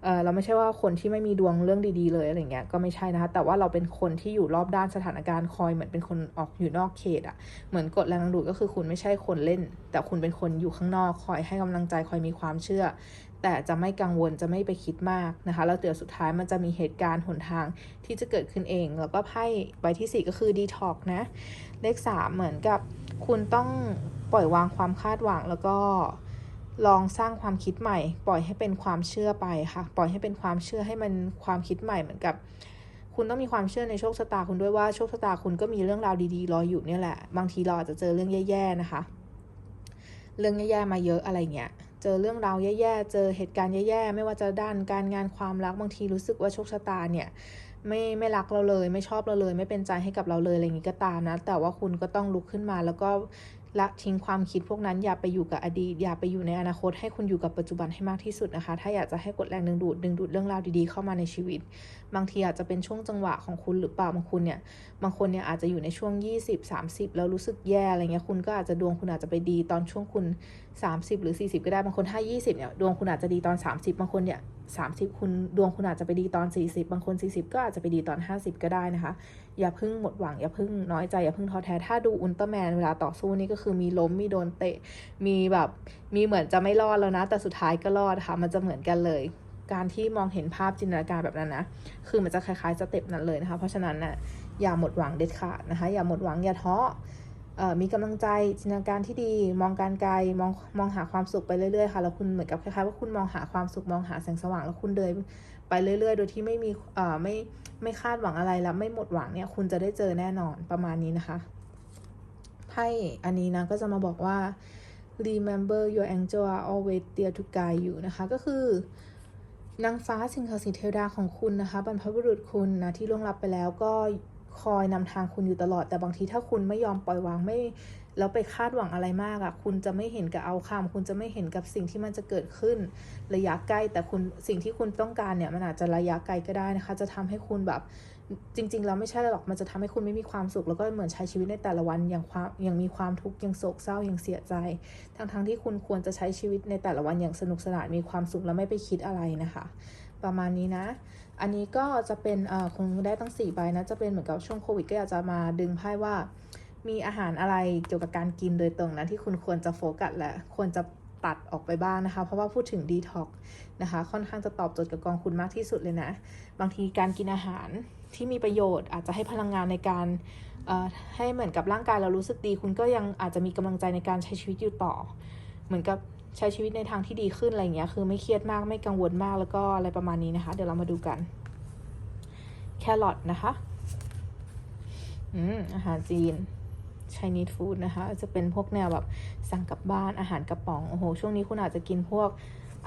Speaker 1: เออเราไม่ใช่ว่าคนที่ไม่มีดวงเรื่องดีๆ เลยอะไรเงี้ยก็ไม่ใช่นะคะแต่ว่าเราเป็นคนที่อยู่รอบด้านสถานการณ์คอยเหมือนเป็นคนออกอยู่นอกเขตอะเหมือนกฎแรงดึงดูดก็คือคุณไม่ใช่คนเล่น แต่คุณเป็นคนอยู่ข้างนอกคอยให้กำลังใจคอยมีความเชื่อ แต่จะไม่กังวลจะไม่ไปคิดมากนะคะ แล้วเดี๋ยวสุดท้ายมันจะมีเหตุการณ์หนทางที่จะเกิดขึ้นเอง แล้วก็ไพ่ใบที่ 4 ก็คือดีท็อกนะ เลข 3 เหมือนกับคุณต้องปล่อยวางความคาดหวังแล้วก็ลองสร้างความคิดใหม่ ปล่อยให้เป็นความเชื่อไปค่ะ ปล่อยให้เป็นความเชื่อให้มันความคิดใหม่เหมือนกับ คุณต้องมีความเชื่อในโชคชะตาคุณด้วยว่าโชคชะตาคุณก็มีเรื่องราวดีๆรออยู่เนี่ยแหละ บางทีเราอาจจะเจอเรื่องแย่ๆนะคะ เรื่องแย่ๆมาเยอะอะไรเงี้ย เจอเรื่องราวแย่ๆ เจอเหตุการณ์แย่ๆ ไม่ว่าจะด้านการงานความรักบางทีรู้สึกว่าโชคชะตาเนี่ยไม่ไม่รักเราเลย ไม่ชอบเราเลย ไม่เป็นใจให้กับเราเลยอะไรอย่างนี้ก็ตามนะ แต่ว่าคุณก็ต้องลุกขึ้นมาแล้วก็ ละทิ้งความคิดพวกนั้นอย่าไปอยู่กับอดีต อย่าไปอยู่ในอนาคต ให้คุณอยู่กับปัจจุบันให้มากที่สุดนะคะ ถ้าอยากจะให้กดแรงดึงดูดดึงดูดเรื่องราวดีๆเข้ามาในชีวิต บางทีอาจจะเป็นช่วงจังหวะของคุณหรือเปล่าบางคุณเนี่ยบางคนเนี่ยอาจจะอยู่ในช่วง 20 30 แล้วรู้สึกแย่อะไรเงี้ยคุณก็อาจจะดวงคุณอาจจะไปดีตอนช่วงคุณ 30 หรือ 40 ก็ได้บางคนถ้า 20เนี่ยดวงคุณอาจจะดีตอน 30 บางคนเนี่ย 30 คุณดวงคุณอาจจะไปดีตอน 40 บางคน 40 ก็อาจจะไปดีตอน 50 ก็ได้นะคะ อย่าเพิ่งหมดหวัง อย่าเพิ่งน้อยใจ อย่าเพิ่งท้อแท้ ถ้าดูอุลตร้าแมนเวลาต่อสู้นี่ก็คือมีล้ม มีโดนเตะ มีแบบมีเหมือนจะไม่รอดแล้วนะ แต่สุดท้ายก็รอดค่ะ มันจะเหมือนกันเลย การที่มองเห็นภาพจินตนาการแบบนั้นนะ คือมันจะคล้ายๆสเต็ปนั้นเลยนะคะ เพราะฉะนั้นน่ะอย่าหมดหวังเด็ดขาดนะคะ อย่าหมดหวังอย่าท้อ มีกำลังใจจินตนาการที่ดี มองการไกลมองมองหาความสุขไปเรื่อยๆค่ะแล้วคุณเหมือนกับคล้ายๆว่าคุณมองหาความสุขมองหาแสงสว่างแล้วคุณเดินไปเรื่อยๆ โดยที่ไม่มีเอ่อไม่ไม่คาดหวังอะไรแล้วไม่หมดหวังเนี่ยคุณจะได้เจอแน่นอนประมาณนี้นะคะไพ่อันนี้นะก็จะมาบอกว่า remember your angel are always there to guide you นะคะก็คือนางฟ้าสิ่งศักดิ์สิทธิ์เทวดาของคุณนะคะบรรพบุรุษคุณนะที่ล่วงลับไปแล้วก็ คอยนำทางคุณอยู่ตลอด แต่บางทีถ้าคุณไม่ยอมปล่อยวางไม่ แล้วไปคาดหวังอะไรมากอะ่ะคุณจะไม่เห็นกับเอาคำคุณจะไม่เห็นกับสิ่งที่มันจะเกิดขึ้น ระยะใกล้ แต่คุณสิ่งที่คุณต้องการเนี่ยมันอาจจะระยะไกลก็ได้นะคะ จะทำให้คุณแบบจริงๆแล้วไม่ใช่หรอกมันจะทำให้คุณไม่มีความสุข แล้วก็เหมือนใช้ชีวิตในแต่ละวันอย่างความยังมีความทุกข์ยังโศกเศร้ายังเสียใจ ทั้งๆที่คุณควรจะใช้ชีวิตในแต่ละวันอย่างสนุกสนานมีความสุขแล้วไม่ไปคิดอะไรนะคะ ประมาณนี้นะ อันนี้ก็จะเป็นคงได้ตั้ง4ใบนะ จะเป็นเหมือนกับช่วงโควิดก็อยากจะมาดึงไพ่ว่า มีอาหารอะไรเกี่ยวกับการกินโดยตรงนะ ที่คุณควรจะโฟกัสและควรจะตัดออกไปบ้างนะคะ เพราะว่าพูดถึงดีท็อกนะคะ ค่อนข้างจะตอบโจทย์กับกองคุณมากที่สุดเลยนะ บางทีการกินอาหารที่มีประโยชน์อาจจะให้พลังงานในการให้เหมือนกับร่างกายเรารู้สึกดี คุณก็ยังอาจจะมีกำลังใจในการใช้ชีวิตอยู่ต่อ เหมือนกับ ใช้ชีวิตในทางที่ดีขึ้นอะไรเงี้ย คือไม่เครียดมากไม่กังวลมากแล้วก็อะไรประมาณนี้นะคะ เดี๋ยวเรามาดูกัน แครอทนะคะ อืมอาหารจีน Chinese food นะคะ จะเป็นพวกแนวแบบสั่งกลับบ้านอาหารกระป๋อง โอ้โห ช่วงนี้คุณอาจจะกินพวก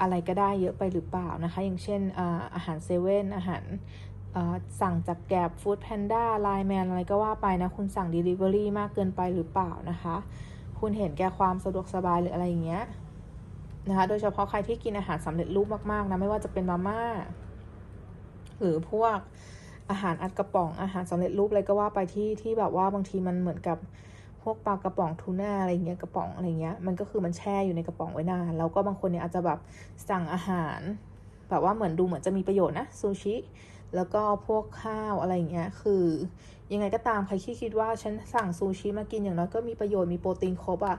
Speaker 1: อะไรก็ได้เยอะไปหรือเปล่านะคะ อย่างเช่นอาอาหารเซเว่นอาหารอ่าสั่งจากแกร็บฟู้ดแพนด้าไลแมนอะไรก็ว่าไปนะ คุณสั่ง Delivery มากเกินไปหรือเปล่านะคะ คุณเห็นแก่ความสะดวกสบายหรืออะไรอย่างเงี้ย นะคะโดยเฉพาะใครที่กินอาหารสำเร็จรูปมากๆนะไม่ว่าจะเป็นมาม่าหรือพวกอาหารอัดกระป๋องอาหารสำเร็จรูปอะไรก็ว่าไปที่ที่แบบว่าบางทีมันเหมือนกับพวกปลากระป๋องทูน่าอะไรเงี้ยกระป๋องอะไรเงี้ยมันก็คือมันแช่อยู่ในกระป๋องไว้นานแล้วก็บางคนเนี่ยอาจจะแบบสั่งอาหารแบบว่าเหมือนดูเหมือนจะมีประโยชน์นะซูชิแล้วก็พวกข้าวอะไรเงี้ย คือยังไงก็ตามใครที่คิดว่าฉันสั่งซูชิมากินอย่างน้อยก็มีประโยชน์มีโปรตีนครบอะ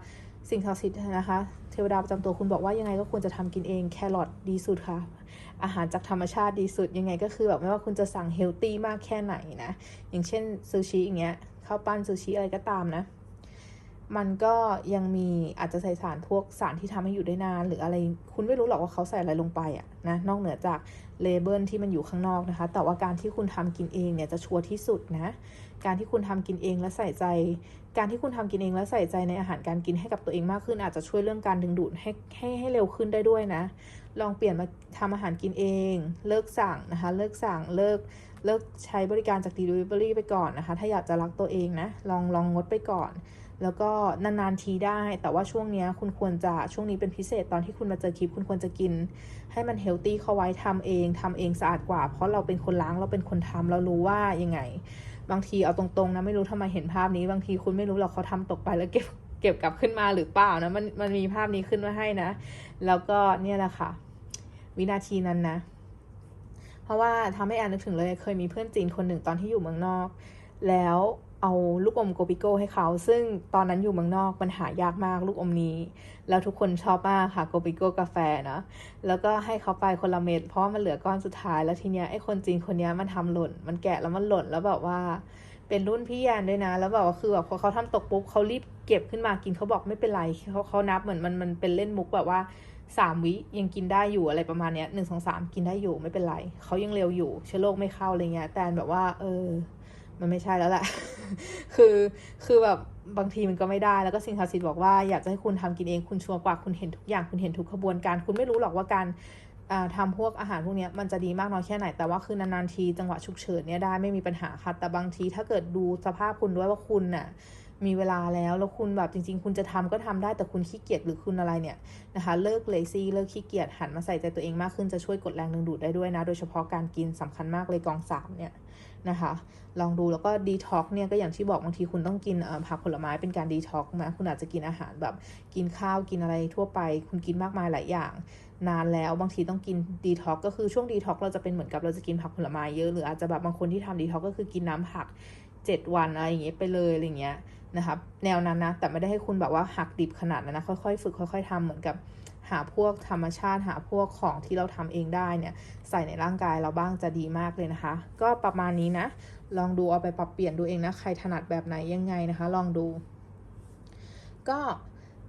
Speaker 1: สิ่งศักดิ์สิทธิ์นะคะเทวดาประจำตัวคุณบอกว่ายังไงก็ควรจะทำกินเองแครอทดีสุดค่ะ อาหารจากธรรมชาติดีสุดยังไงก็คือแบบไม่ว่าคุณจะสั่งเฮลตี้มากแค่ไหนนะ อย่างเช่นซูชิอย่างเงี้ยข้าวปั้นซูชิอะไรก็ตามนะ มันก็ยังมีอาจจะใส่สารพวกสารที่ทำให้อยู่ได้นาน หรืออะไรคุณไม่รู้หรอกว่าเขาใส่อะไรลงไปอะนะนอกเหนือจากเลเบลที่มันอยู่ข้างนอกนะคะ แต่ว่าการที่คุณทำกินเองเนี่ยจะชัวร์ที่สุดนะ การที่คุณทำกินเองและใส่ใจ การที่คุณทำกินเองและใส่ใจในอาหารการกินให้กับตัวเองมากขึ้น อาจจะช่วยเรื่องการดึงดูดให้ให้ให้เร็วขึ้นได้ด้วยนะ ลองเปลี่ยนมาทำอาหารกินเอง เลิกสั่งนะคะ เลิกสั่งเลิกเลิกใช้บริการจาก Delivery ไปก่อนนะคะ ถ้าอยากจะรักตัวเองนะ ลองลองงดไปก่อน แล้วก็นานๆทีได้ แต่ว่าช่วงนี้คุณควรจะช่วงนี้เป็นพิเศษตอนที่คุณมาเจอคลิป คุณควรจะกิน ให้มันเฮลตี้เข้าไว้ทำเองทำเองสะอาดกว่า เพราะเราเป็นคนล้างเราเป็นคนทำเรารู้ว่ายังไง บางทีเอาตรงๆนะไม่รู้ทำไมเห็นภาพนี้ บางทีคุณไม่รู้หรอกเขาทำตกไปแล้วเก็บเก็บกลับขึ้นมาหรือเปล่านะมันมันมีภาพนี้ขึ้นมาให้นะ แล้วก็เนี่ยแหละค่ะ วินาทีนั้นนะ เพราะว่าทำให้แอนนึกถึงเลยเคยมีเพื่อนจีนคนหนึ่งตอนที่อยู่เมืองนอก แล้ว เอาลูกอมโกปิโก้ให้เขา ซึ่งตอนนั้นอยู่เมืองนอกมันหายากมากลูกอมนี้ แล้วทุกคนชอบมากค่ะโกปิโก้กาแฟนะแล้วก็ให้เขาไปคนละเม็ดเพราะมันเหลือก้อนสุดท้ายแล้วทีเนี้ยไอ้คนจีนคนเนี้ยมันทำหล่น มันแกะแล้วมันหล่นแล้วแบบว่า เป็นรุ่นพี่แยนด้วยนะ แล้วแบบว่าคือแบบพอเขาทำตกปุ๊บเขารีบเก็บขึ้นมากินเขาบอกไม่เป็นไรเขาเขานับเหมือนมันมันเป็นเล่นมุกแบบว่าสามวิยังกินได้อยู่อะไรประมาณเนี้ยหนึ่งสองสามกินได้อยู่ไม่เป็นไรเขายังเร็วอยู่เชื้อโรคไม่เข้าอะไรเงี้ยแต่แบบว่า เออ มันไม่ใช่แล้วแหละ คือคือแบบบางทีมันก็ไม่ได้ แล้วก็สิ่งศักดิ์สิทธิ์บอกว่าอยากจะให้คุณทำกินเองคุณชัวร์กว่าคุณเห็นทุกอย่างคุณเห็นทุกขบวนการ คุณไม่รู้หรอกว่าการอ่าทำพวกอาหารพวกนี้มันจะดีมากน้อยแค่ไหน แต่ว่าคือนานๆทีจังหวะฉุกเฉินเนี่ยได้ไม่มีปัญหาค่ะ แต่บางทีถ้าเกิดดูสภาพคุณด้วยว่าคุณน่ะมีเวลาแล้วแล้วคุณแบบจริง ๆ คุณจะทำก็ทำได้แต่คุณขี้เกียจหรือคุณอะไรเนี่ยนะคะเลิกเลซี่เลิกขี้เกียจหันมาใส่ใจตัวเองมากขึ้นจะช่วยกดแรงดึงดูดได้ด้วยนะ โดยเฉพาะการกินสำคัญมากเลยกองสามเนี่ย นะคะ ลองดูแล้วก็ดีท็อกเนี่ยก็อย่างที่บอกบางทีคุณต้องกินผักผลไม้เป็นการดีท็อกนะคุณอาจจะกินอาหารแบบกินข้าวกินอะไรทั่วไป คุณกินมากมายหลายอย่าง นานแล้วบางทีต้องกินดีท็อกก็คือช่วงดีท็อกเราจะเป็นเหมือนกับเราจะกินผักผลไม้เยอะหรืออาจจะแบบบางคนที่ทำดีท็อกก็คือกินน้ำผัก 7 วันอะไรอย่างเงี้ยไปเลยอะไรเงี้ยนะครับแนวนั้นนะแต่ไม่ได้ให้คุณแบบว่าหักดิบขนาดนั้นนะค่อยๆ ฝึกค่อย ๆทำเหมือนกับ หาพวกธรรมชาติหาพวกของที่เราทำเองได้เนี่ยใส่ในร่างกายเราบ้างจะดีมากเลยนะคะ ก็ประมาณนี้นะ ลองดูเอาไปปรับเปลี่ยนดูเองนะ ใครถนัดแบบไหนยังไงนะคะ ลองดู ก็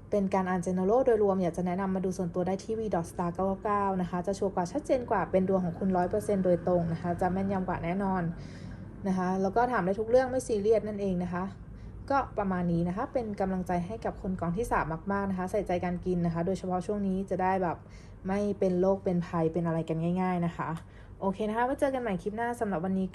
Speaker 1: เป็นการอ่าน general โดยรวมอยากจะแนะนำมาดูส่วนตัวได้ที่ v star 99 นะคะ จะชัวร์กว่าชัดเจนกว่าเป็นดวงของคุณ 100%โดยตรงนะคะ จะแม่นยำกว่าแน่นอนนะคะ แล้วก็ถามได้ทุกเรื่องไม่ซีเรียสนั่นเองนะคะ ก็ประมาณนี้นะคะ เป็นกำลังใจให้กับคนกองที่ 3 มาก ๆ นะคะ ใส่ใจการกินนะคะ โดยเฉพาะช่วงนี้จะได้แบบไม่เป็นโรคเป็นภัยเป็นอะไรกันง่าย ๆ นะคะ โอเคนะคะไว้เจอกันใหม่คลิปหน้าสำหรับวันนี้